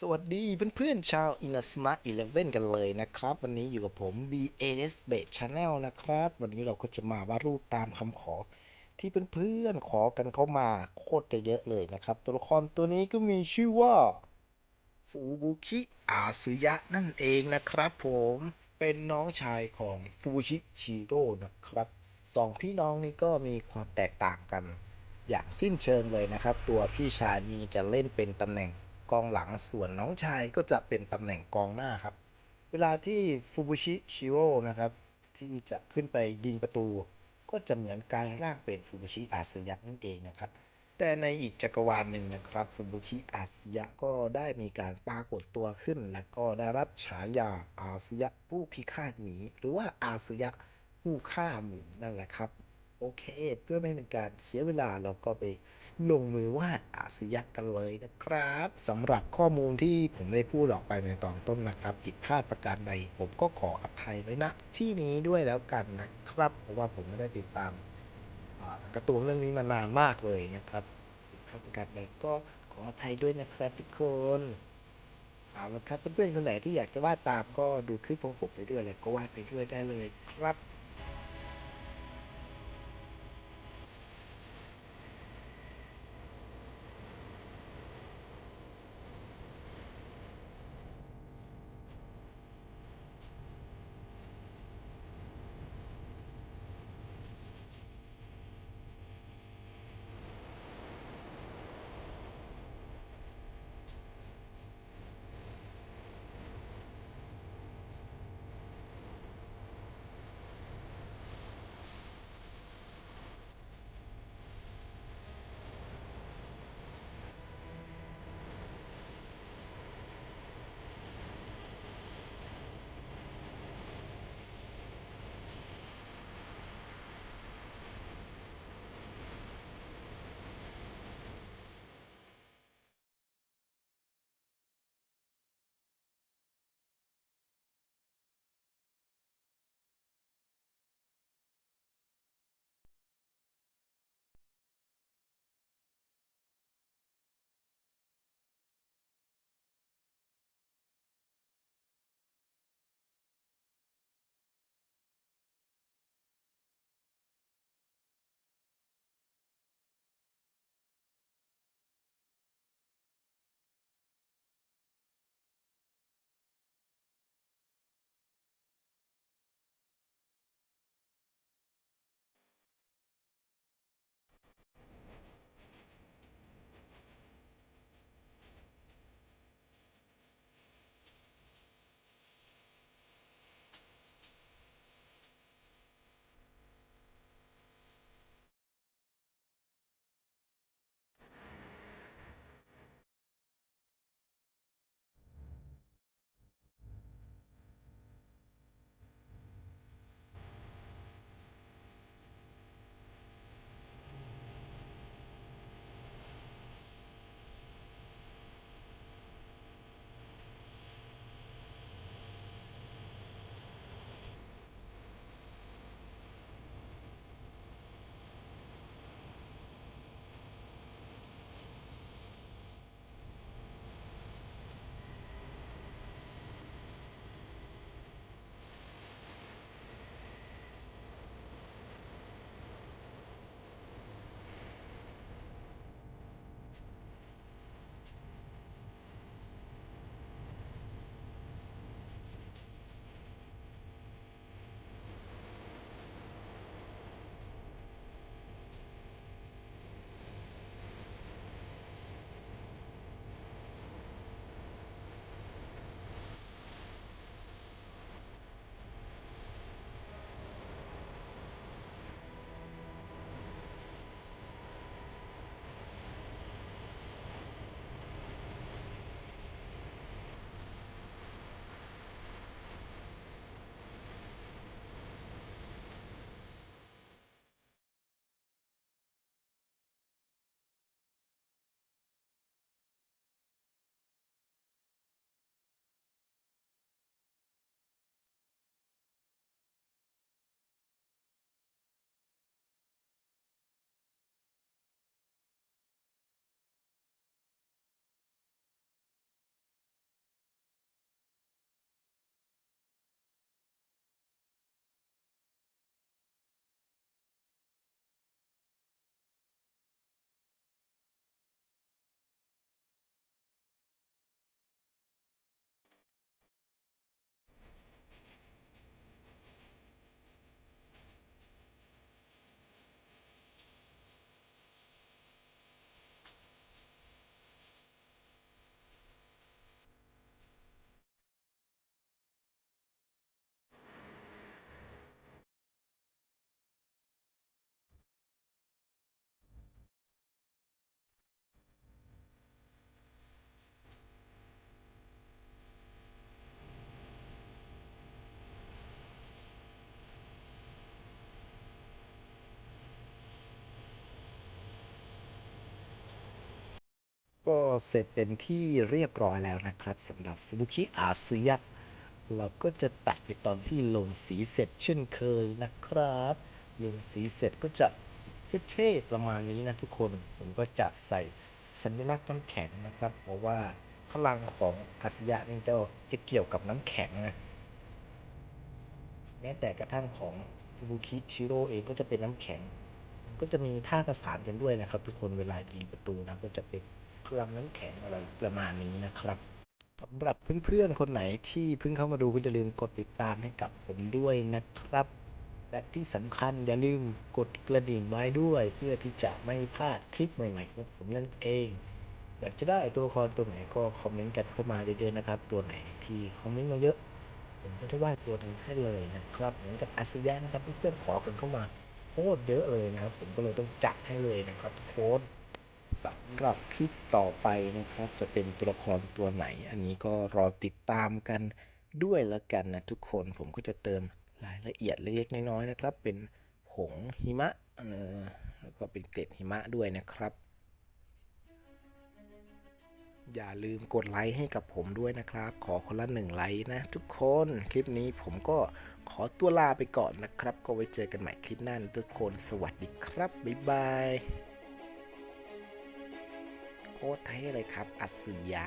สวัสดีเพื่อนๆชาว i n n s m a 11 กันเลยนะครับ วันนี้อยู่กับผม BAS b a t Channel นะครับ วันนี้เราก็จะมาวาดรูปตามคำขอ ที่เพื่อนๆขอกันเข้ามาโคตรจะเยอะเลยนะครับ ตัวละครตัวนี้ก็มีชื่อว่า ฟูบุคิอาซึยะนั่นเองนะครับผมเป็นน้องชายของฟูชิชิโร่นะครับสองพี่น้องนี้ก็มีความแตกต่างกัน อย่างสิ้นเชิงเลยนะครับ ตัวพี่ชายนี้จะเล่นเป็นตำแหน่ง กองหลังส่วนน้องชายก็จะเป็นตำแหน่งกองหน้าครับ เวลาที่ฟูบุชิชิโร่นะครับ ที่จะขึ้นไปยิงประตู ก็จะเหมือนการร่างเป็นฟูบุชิอาซึยะนั่นเองนะครับ แต่ในอีกจักรวาลหนึ่งนะครับฟูบุชิอาซึยะก็ได้มีการปรากฏตัวขึ้น และก็ได้รับฉายาอาซึยะผู้พิฆาตหมีหรือว่าอาซึยะผู้ฆ่าหมีนั่นแหละครับ โอเค เพื่อไม่เป็นการเสียเวลาเราก็ไปลงมือวาดอาสยะกันเลยนะครับสำหรับข้อมูลที่ผมได้พูดออกไปในตอนต้นนะครับผิดพลาดประการใด ผมก็ขออภัยไว้ณที่นี้ด้วยแล้วกันนะครับ เพราะว่าผมไม่ได้ติดตามการ์ตูนเรื่องนี้มานานมากเลยนะครับผิดพลาดประการใดก็ขออภัยด้วยนะครับทุกคนเอาละครับเพื่อนๆคนไหนที่อยากจะวาดตามก็ดูคลิปของผมไปด้วยเลยก็วาดไปด้วยได้เลยครับ ก็เสร็จเป็นที่เรียบร้อยแล้วนะครับสำหรับซูบุคิอาเซียเราก็จะตัดไปตอนที่ลงสีเสร็จเช่นเคยนะครับ ลงสีเสร็จก็จะเท่ๆประมาณนี้นะทุกคน ผมก็จะใส่สัญลักษณ์น้ำแข็งนะครับ เพราะว่าพลังของอาเซียนี่จะจะเกี่ยวกับน้ำแข็งนะแม้แต่กระทั่งของฟูบุคิชิโร่เองก็จะเป็นน้ำแข็ง ก็จะมีท่าประสานกันด้วยนะครับ ทุกคนเวลายิงประตูนะก็จะเป็น พลังน้ำแข็งอะไรประมาณนี้นะครับสำหรับเพื่อนๆคนไหนที่เพิ่งเข้ามาดูก็อย่าลืมกดติดตามให้กับผมด้วยนะครับ และที่สำคัญอย่าลืมกดกระดิ่งไว้ด้วย เพื่อที่จะไม่พลาดคลิปใหม่ๆของผมนั่นเอง อยากจะได้ตัวละครตัวไหนก็คอมเมนต์กันเข้ามาเยอะๆนะครับ ตัวไหนที่คอมเมนต์มาเยอะผมก็จะวาดตัวหนึงให้เลยนะครับเหมือนกับอาซิยะนะครับเพื่อนๆขอกันเข้ามาโคตรเยอะเลยนะครับ ผมก็เลยต้องจัดให้เลยนะครับโค้ด สำหรับคลิปต่อไปนะครับ จะเป็นตัวละครตัวไหน อันนี้ก็รอติดตามกันด้วยละกันนะทุกคนผมก็จะเติมรายละเอียดเล็กๆน้อยๆนะครับ เป็นผงหิมะแล้วก็เป็นเกล็ดหิมะด้วยนะครับ อย่าลืมกดไลค์ให้กับผมด้วยนะครับ ขอคนละหนึ่งไลค์นะทุกคนคลิปนี้ผมก็ขอตัวลาไปก่อนนะครับ ก็ไว้เจอกันใหม่คลิปหน้านะทุกคน สวัสดีครับ บ๊ายบาย โคตรเท่เลยครับ อัศยะ